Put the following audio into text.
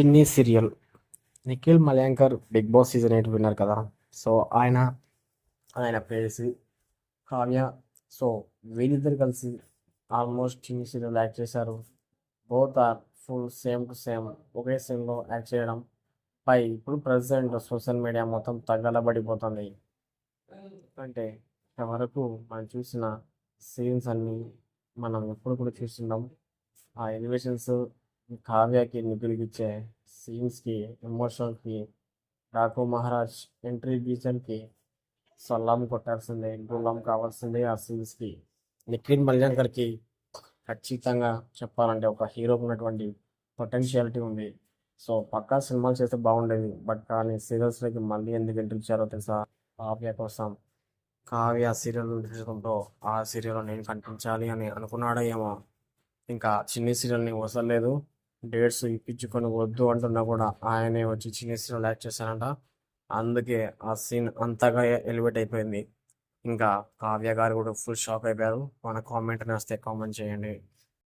Chinni serial. Nikhil Maliyakkal Bigg Boss season eight విన్నారు కదా. So ఆయన ఆయన ప్రేయసి కావ్య. సో వీళ్ళిద్దరు కలిసి ఆల్మోస్ట్ చిన్ని సీరియల్ యాక్ట్ చేశారు. Both are full same to same ఒకే సీన్లో యాక్ట్ చేయడం. పై ఇప్పుడు ప్రజెంట్ సోషల్ మీడియా మొత్తం తగలబడిపోతుంది. అంటే ఇంతవరకు మనం చూసిన సీన్స్ అన్నీ మనం ఎప్పుడు కూడా చూస్తున్నాం ఆ ఎలివేషన్స్ కావ్యకి నిపిలిగిచ్చే సీన్స్కి ఎమోషన్కి డాకు మహారాజ్ ఎంట్రీ బీజన్కి సల్లాం కొట్టాల్సిందే గుల్లం కావాల్సిందే ఆ సీన్స్కి. నిఖిల్ మల్యాంకర్కి ఖచ్చితంగా చెప్పాలంటే ఒక హీరోకి ఉన్నటువంటి పొటెన్షియాలిటీ ఉంది. సో పక్కా సినిమాలు చేస్తే బాగుండేది బట్ కానీ సీరియల్స్లోకి మళ్ళీ ఎందుకు ఎంట్రీ ఇచ్చారో తెలుసా? కావ్య కోసం. కావ్య సీరియల్ చూడటంతో ఆ సీరియల్లో నేను కనిపించాలి అని అనుకున్నాడో ఏమో. ఇంకా చిన్ని సీరియల్ని వదలలేదు. డేట్స్ ఇప్పించుకొని వద్దు అంటున్నా కూడా ఆయనే వచ్చి చిన్ని సీరియల్ యాక్ట్ చేశానంట అందుకే ఆ సీన్ అంతగా ఎలివేట్ అయిపోయింది. ఇంకా కావ్య గారు కూడా ఫుల్ షాక్ అయిపోయారు. మన కామెంట్ వస్తే కామెంట్ చేయండి.